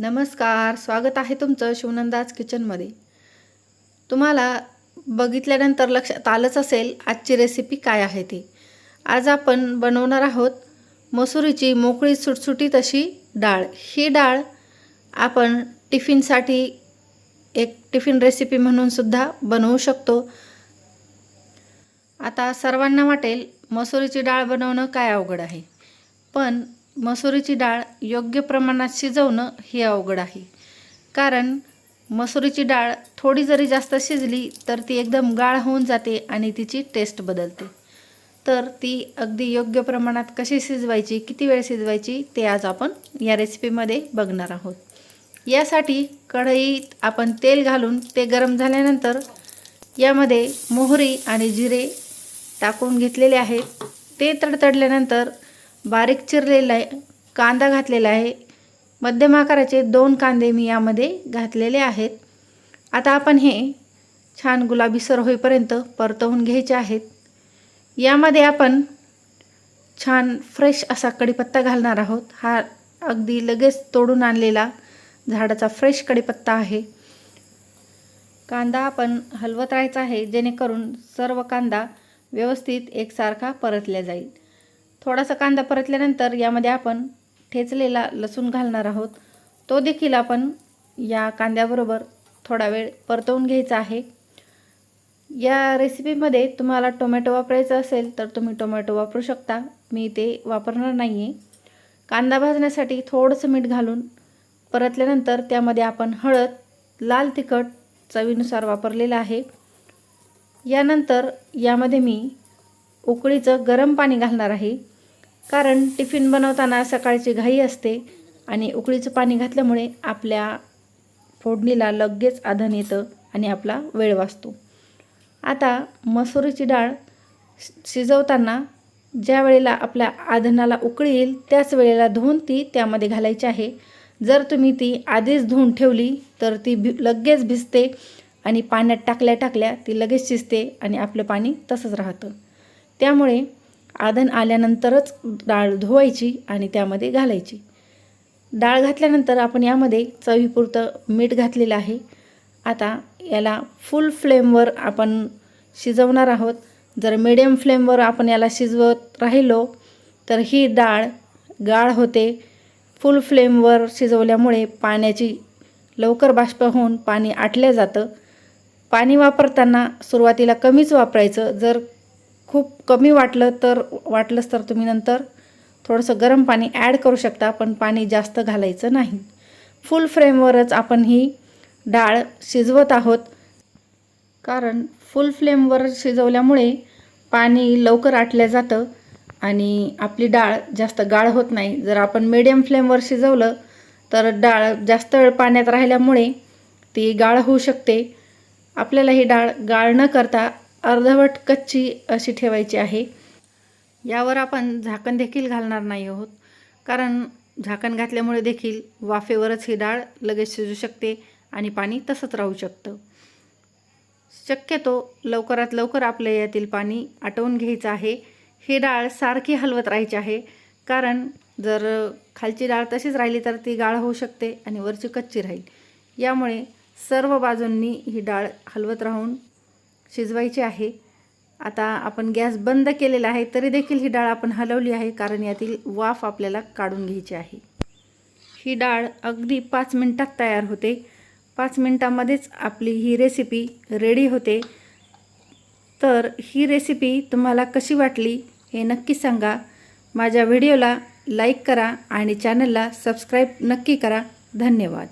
नमस्कार स्वागत आहे तुमचं शिवनंदाज किचनमध्ये. तुम्हाला बघितल्यानंतर लक्षात आलंच असेल आजची रेसिपी काय आहे ती. आज आपण बनवणार आहोत मसुरीची मोकळी सुटसुटीत अशी डाळ. ही डाळ आपण टिफिनसाठी एक टिफिन रेसिपी म्हणूनसुद्धा बनवू शकतो. आता सर्वांना वाटेल मसुरीची डाळ बनवणं काय अवघड आहे. पण मसुरीची डाळ योग्य प्रमाणात शिजवणं हे अवघड आहे. कारण मसुरीची डाळ थोडी जरी जास्त शिजली तर ती एकदम गाळ होऊन जाते आणि तिची टेस्ट बदलते. तर ती अगदी योग्य प्रमाणात कशी शिजवायची किती वेळ शिजवायची ते आज आपण या रेसिपीमध्ये बघणार आहोत. यासाठी कढईत आपण तेल घालून ते गरम झाल्यानंतर यामध्ये मोहरी आणि जिरे टाकून घेतलेले आहेत. ते तडतडल्यानंतर बारीक चिरलेला आहे कांदा घातलेला आहे. मध्यम आकाराचे दोन कांदे मी यामध्ये घातलेले आहेत. आता आपण हे छान गुलाबीसर होईपर्यंत परतवून घ्यायचे आहेत. यामध्ये आपण छान फ्रेश असा कढीपत्ता घालणार आहोत. हा अगदी लगेच तोडून आणलेला झाडाचा फ्रेश कढीपत्ता आहे. कांदा आपण हलवत राहायचा आहे जेणेकरून सर्व कांदा व्यवस्थित एकसारखा परतल्या जाईल. थोडासा कांदा परतल्यानंतर यामध्ये आपण ठेचलेला लसूण घालणार आहोत. तो देखील आपण या कांद्याबरोबर थोडा वेळ परतवून घ्यायचा आहे. या रेसिपीमध्ये तुम्हाला टोमॅटो वापरायचा असेल तर तुम्ही टोमॅटो वापरू शकता. मी ते वापरणार नाही आहे कांदा भाजण्यासाठी थोडंसं मीठ घालून परतल्यानंतर त्यामध्ये आपण हळद लाल तिखट चवीनुसार वापरलेलं आहे. यानंतर यामध्ये मी उकळीचं गरम पाणी घालणार आहे. कारण टिफिन बनवताना सकाळची घाई असते आणि उकळीचं पाणी घातल्यामुळे आपल्या फोडणीला लगेच आधन येतं आणि आपला वेळ वाचतो. आता मसुरीची डाळ शिजवताना ज्या वेळेला आपल्या आधनाला उकळी येईल त्याच वेळेला धुवून ती त्यामध्ये घालायची आहे. जर तुम्ही ती आधीच धुवून ठेवली तर ती भि लगेच भिजते आणि पाण्यात टाकल्या टाकल्या ती लगेच शिजते आणि आपलं पाणी तसंच राहतं. त्यामुळे आधन आल्यानंतरच डाळ धुवायची आणि त्यामध्ये घालायची. डाळ घातल्यानंतर आपण यामध्ये चवीपुरतं मीठ घातलेलं आहे. आता याला फुल फ्लेमवर आपण शिजवणार आहोत. जर मिडियम फ्लेमवर आपण याला शिजवत राहिलो तर ही डाळ गाळ होते. फुल फ्लेमवर शिजवल्यामुळे पाण्याची लवकर बाष्प होऊन पाणी आटलं जातं. पाणी वापरताना सुरुवातीला कमीच वापरायचं. जर खूप कमी वाटलं तर वाटलंच तर तुम्ही नंतर. थोडंसं गरम पाणी ॲड करू शकता पण पाणी जास्त घालायचं नाही. फुल फ्लेमवरच आपण ही डाळ शिजवत आहोत. कारण फुल फ्लेमवर शिजवल्यामुळे पाणी लवकर आटलं जातं आणि आपली डाळ जास्त गाळ होत नाही. जर आपण मिडियम फ्लेमवर शिजवलं तर डाळ जास्त वेळ पाण्यात राहिल्यामुळे ती गाळ होऊ शकते. आपल्याला ही डाळ गाळ न करता अर्धवट कच्ची अशी ठेवायची आहे. यावर आपण झाकण देखील घालणार नाही आहोत. कारण झाकण घातल्यामुळे देखील वाफेवरच ही डाळ लगेच शिजू शकते आणि पाणी तसंच राहू शकतं. शक्यतो लवकरात लवकर आपल्या यातील पाणी आटवून घ्यायचं आहे. ही डाळ सारखी हलवत राहायची आहे. कारण जर खालची डाळ तशीच राहिली तर ती गाळ होऊ शकते आणि वरची कच्ची राहील. यामुळे सर्व बाजूंनी ही डाळ हलवत राहून शिजवायची आहे. आता आपण गॅस बंद केलेला आहे तरी देखील ही डाळ आपण हलवली आहे कारण यातील वाफ आपल्याला काढून घ्यायची आहे. ही डाळ अगदी पाच मिनटात तयार होते. पाच मिनटामध्येच आपली ही रेसिपी रेडी होते. तर ही रेसिपी तुम्हाला कशी वाटली हे नक्की सांगा. माझ्या व्हिडिओला लाईक करा आणि चॅनलला सबस्क्राईब नक्की करा. धन्यवाद.